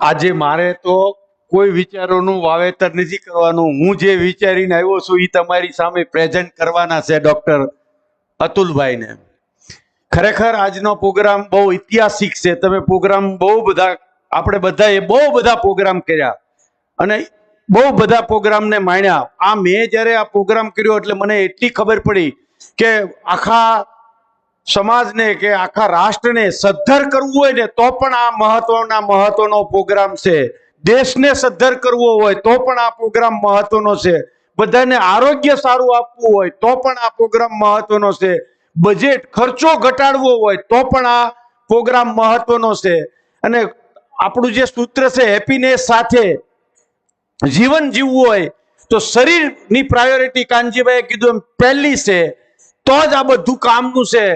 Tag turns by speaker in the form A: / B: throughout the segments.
A: આજે મારે તો કોઈ વિચારોનું વાવેતર નથી કરવાનું. હું જે વિચારીને આવ્યો છું એ તમારી સામે પ્રેઝન્ટ કરવાના છે ડોક્ટર અતુલભાઈને. ખરેખર આજનો પ્રોગ્રામ બહુ ઐતિહાસિક છે. તમે પ્રોગ્રામ બહુ બધા, આપણે બધાએ બહુ બધા પ્રોગ્રામ કર્યા. અને બહુ બધા પ્રોગ્રામને માણ્યા. આ મેં જ્યારે આ પ્રોગ્રામ કર્યો એટલે મને એટલી ખબર પડી કે આખા સમાજને કે આખા રાષ્ટ્રને સદ્ધર કરવું હોય ને તો પણ આ મહત્વના મહત્વનો પ્રોગ્રામ છે. દેશને સદ્ધર કરવો હોય તો પણ આ પ્રોગ્રામ મહત્વનો છે. બધાને આરોગ્ય સારું આપવું હોય તો પણ આ પ્રોગ્રામ મહત્વનો છે. બજેટ ખર્ચો ઘટાડવો હોય તો પણ આ પ્રોગ્રામ મહત્વનો છે. અને આપણું જે સૂત્ર છે, હેપીનેસ સાથે જીવન જીવવું હોય તો શરીરની પ્રાયોરિટી કાનજીભાઈએ કીધું એમ પહેલી છે, તો જ આ બધું કામનું છે.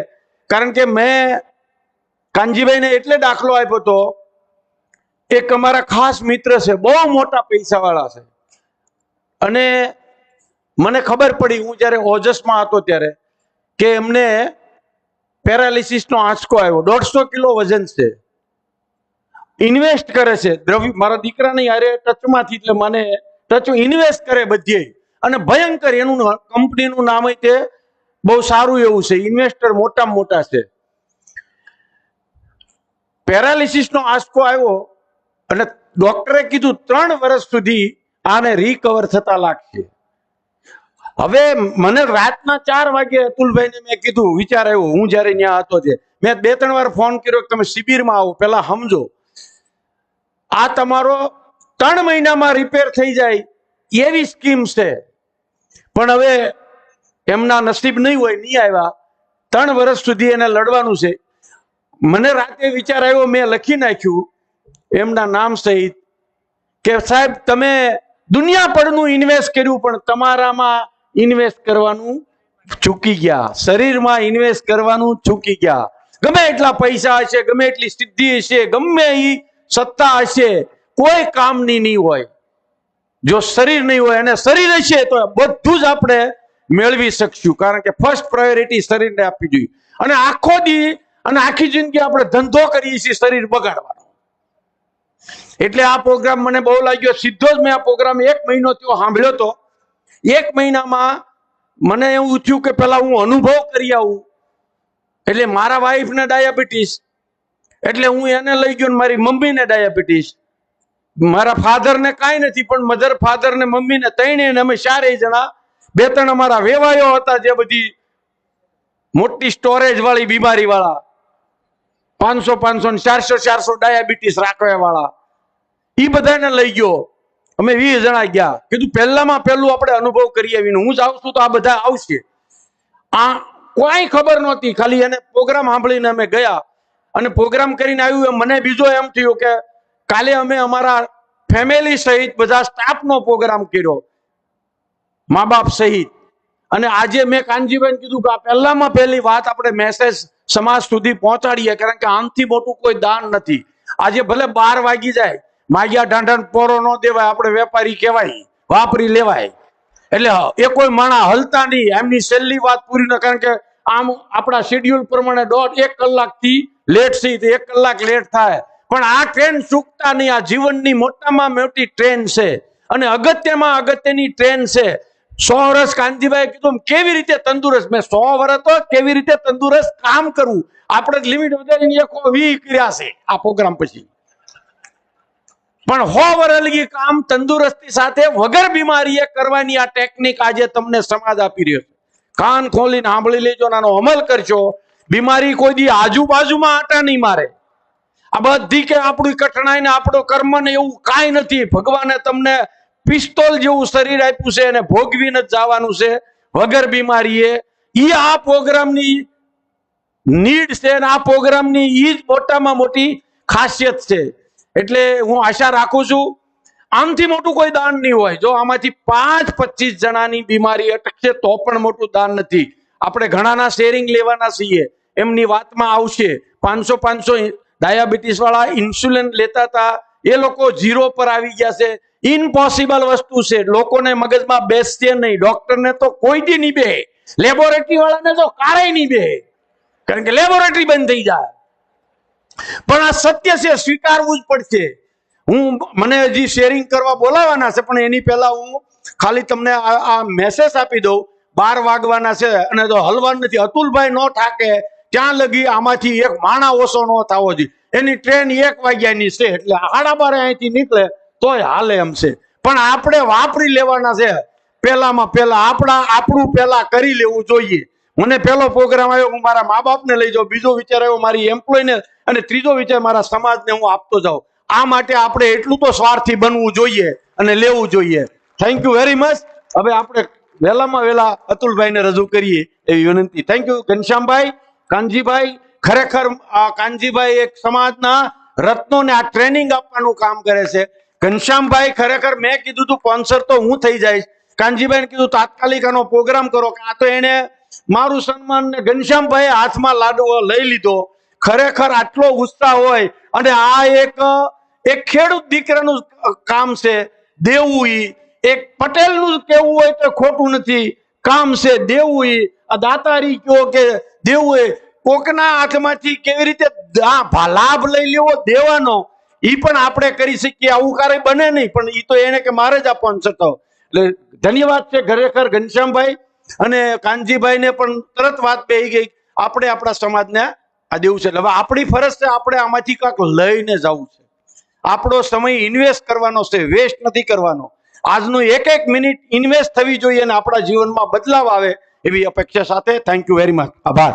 A: કારણ કે મેં કાનજીભાઈને એટલે દાખલો આપ્યો હતો એક અમારા ખાસ મિત્ર છે, બહુ મોટા પૈસાવાળા છે. અને મને ખબર પડી, હું જ્યારે ઓજસમાં હતો ત્યારે, કે એમને પેરાલિસિસનો આંચકો આવ્યો. દોઢસો કિલો વજન છે. ઇન્વેસ્ટ કરે છે. દ્રવ્ય, મારા દીકરાની હારે ટચમાંથી, એટલે મને ટચ ઇન્વેસ્ટ કરે બધીએ અને ભયંકર એનું કંપનીનું નામ હોય તે બહુ સારું એવું છે. ઇન્વેસ્ટર મોટામાં મોટા છે. પેરાલિસિસનો આંચકો આવ્યો અને ડોક્ટરે કીધું, ત્રણ વર્ષ સુધી આને રિકવર થતા લાગશે. હવે મને રાતના ચાર વાગે અતુલભાઈને મેં કીધું, વિચાર આવ્યો, હું જ્યારે ત્યાં હતો છે મેં બે, ત્રણ વાર ફોન કર્યો કે, તમે શિબિરમાં આવો પેલા સમજો. આ તમારો ત્રણ મહિનામાં રિપેર થઈ જાય. એવી સ્કીમ છે. પણ હવે એમના નસીબ નહીં હોય, નહીં આવ્યા. ત્રણ વર્ષ સુધી એને લડવાનું છે. મને રાતે વિચાર આવ્યો, મેં લખી નાખ્યું એમના નામ સહિત કે સાહેબ, તમે દુનિયા પરનું ઇન્વેસ્ટ કર્યું, પણ તમારામાં ઇન્વેસ્ટ કરવાનું ચૂકી ગયા. શરીરમાં ઇન્વેસ્ટ કરવાનું ચૂકી ગયા. ગમે એટલા પૈસા હશે, ગમે એટલી સિદ્ધિ હશે, ગમે એ સત્તા હશે, કોઈ કામની નહીં હોય. જો શરીર નહીં હોય અને શરીર હશે, તો બધું જ આપણે મેળવી શકશું. કારણ કે ફર્સ્ટ પ્રાયોરિટી શરીરને આપવી જોઈએ. અને આખો દી અને આખી જિંદગી આપણે ધંધો કરીએ છીએ શરીર બગાડવાનો. એટલે આ પ્રોગ્રામ મને બહુ લાગ્યો. સીધો જ મેં આ પ્રોગ્રામ એક મહિનો થયો સાંભળ્યો હતો એક મહિનામાં મને એવું થયું કે પેલા હું અનુભવ કરી આવું. એટલે મારા વાઈફને ડાયાબિટીસ એટલે હું એને લઈ ગયો ને મારી મમ્મીને ડાયાબિટીસ મારા ફાધરને કાંઈ નથી, પણ મધર ફાધર ને મમ્મીને ત્રણે ને અમે ચારેય જણા બે ત્રણ અમારા વેવાયો હતા જે બધી મોટી સ્ટોરેજ વાળી બીમારી વાળા પાંચસો પાંચસો ને ચારસો ચારસો ડાયાબિટીસ રાખવા વાળા એ બધાને લઈ ગયો. અમે વીસ જણા ગયા. કીધું, પહેલામાં પહેલું આપણે અનુભવ કરીએ. આવીને હું જ આવશું તો આ બધા આવશે. આ કોઈ ખબર નહોતી. ખાલી એને પ્રોગ્રામ સાંભળીને અમે ગયા. અને પ્રોગ્રામ કરીને આવ્યું એમ, મને બીજો એમ થયું કે કાલે અમે અમારા ફેમિલી સહિત બધા સ્ટાફનો પ્રોગ્રામ કર્યો. મા બાપ સહિત. અને આજે મેં કાનજીબેન કીધું કે આ પહેલામાં પહેલી વાત આપણે મેસેજ સમાજ સુધી પહોંચાડીએ, કારણ કે આમથી મોટું કોઈ દાન નથી. આજે ભલે બાર વાગી જાય, માગ્યા ઢાંઢણ પોરો ન દેવાય, આપણે વેપારી કહેવાય, વાપરી લેવાય. એટલે એ કોઈ માણા હલતા નહીં, એમની છેલ્લી વાત પૂરી ન, કારણ કે આમ આપણા શેડ્યુલ પ્રમાણે દોઢ એક કલાકથી લેટ તો એક કલાક લેટ થાય. પણ આ ટ્રેન ચૂકતા નહીં, આ જીવનની મોટામાં મોટી ટ્રેન છે. અને અગત્યમાં અગત્યની ટ્રેન છે. સો વર્ષ કાંતિભાઈ કીધું કેવી રીતે તંદુરસ્ત? મેં સો વર્ષ તો કેવી રીતે તંદુરસ્ત કામ કરવું આપણે લિમિટ વધારીને એકો વી કર્યા છે આ પ્રોગ્રામ પછી. પણ હો વરલગી કામ તંદુરસ્તી સાથે વગર બીમારીએ કરવાની આ ટેકનિક આજે તમને સમાજ આપી રહ્યો છે. કાન ખોલીને સાંભળી લેજો આનો અમલ કરજો. બીમારી કોઈ દી આજુબાજુમાં આટા નહીં મારે. આ બધી કે આપણી કઠણાઈ ને આપણો કર્મ ને એવું કાંઈ નથી. ભગવાને તમને પિસ્તોલ જેવું શરીર આપ્યું છે અને ભોગવીને જ જવાનું છે. વગર બીમારીએ. એ આ પ્રોગ્રામની નીડ છે અને આ પ્રોગ્રામની ઈ જ મોટામાં મોટી ખાસિયત છે. એટલે હું આશા રાખું છું, આમથી મોટું કોઈ દાન નહીં હોય. જો આમાંથી પાંચ પચીસ જણાની બીમારી અટકશે તો પણ મોટું દાન નથી. આપણે ઘણાના શેરિંગ લેવાના છીએ. એમની વાતમાં આવશે. પાંચસો પાંચસો ડાયાબિટીસ વાળા ઇન્સ્યુલિન લેતા હતા. એ લોકો ઝીરો પર આવી ગયા છે. ઇમ્પોસિબલ વસ્તુ છે. લોકોને મગજમાં બેસશે નહીં. ડોક્ટરને તો કોઈ દી નહીં બે લેબોરેટરી વાળાને તો કારે નહીં બે કારણ કે લેબોરેટરી બંધ થઈ જાય. પણ આ સત્ય છે, સ્વીકારવું જ પડશે. હું મને હજી શેરિંગ કરવા બોલાવાના છે, પણ એની પહેલા હું ખાલી તમને આ આ મેસેજ આપી દઉં. બાર વાગવાના છે, અને તો હલવાનું નથી. અતુલભાઈ નો ઠાકે ત્યાં લગી આમાંથી એક માણા ઓછો ન થવો જોઈએ. એની ટ્રેન એક વાગ્યાની છે, એટલે સાડા બારે અહીંથી નીકળે. તોય હાલે એમ છે. પણ આપણે વાપરી લેવાના છે. પહેલામાં પહેલા આપણા, આપણું પહેલા કરી લેવું જોઈએ. મને પહેલો પ્રોગ્રામ આવ્યો, હું મારા મા બાપને લઈ જાઉં. બીજો વિચાર આવ્યો, મારી એમ્પ્લોયને અને ત્રીજો વિચાર મારા સમાજને હું આપતો જાઉં. આ માટે આપણે એટલું તો સ્વાર્થી બનવું જોઈએ અને લેવું જોઈએ. થેન્ક યુ વેરી મચ હવે આપણે વહેલામાં વહેલા અતુલભાઈને રજૂ કરીએ એવી વિનંતી. Thank you Ghanshyambhai, Kanjibhai. ખરેખર કાનજીભાઈ એક સમાજના રત્નોને આ ટ્રેનિંગ આપવાનું કામ કરે છે. ઘનશ્યામભાઈ ખરેખર મેં કીધું તું સ્પોન્સર તો હું થઈ જઈશ. કાનજીભાઈ કીધું તાત્કાલિક આનો પ્રોગ્રામ કરો કે આ તો એને મારું સન્માન ને ઘનશ્યામભાઈ હાથમાં લાડવો લઈ લીધો. ખરેખર આટલો ઉત્સાહ હોય અને આ એક એક ખેડૂત દીકરાનું કામ છે દેવું ઈ. એક પટેલનું કેવું હોય તો ખોટું નથી. કામ છે દેવું ઈ. દાતારી કયો કે દેવું એ. કોકના હાથમાંથી કેવી રીતે લાભ લઈ લેવો દેવાનો ઈ પણ આપણે કરી શકીએ, આવું કાર્ય બને નહીં, પણ ઈ તો એને કે મારે જ આપવાનું છે તો. એટલે ધન્યવાદ છે ખરેખર ઘનશ્યામભાઈ અને કાનજીભાઈ ને પણ તરત વાત બે ગઈ આપણે આપણા સમાજને આ દેવું છે. એટલે હવે આપણી ફરજ છે આપણે આમાંથી કાંક લઈને જવું છે. આપણો સમય ઇન્વેસ્ટ કરવાનો છે વેસ્ટ નથી કરવાનો. આજનું એક એક મિનિટ ઇન્વેસ્ટ થવી જોઈએ અને આપણા જીવનમાં બદલાવ આવે એવી અપેક્ષા સાથે થેન્ક યુ વેરી મચ આભાર.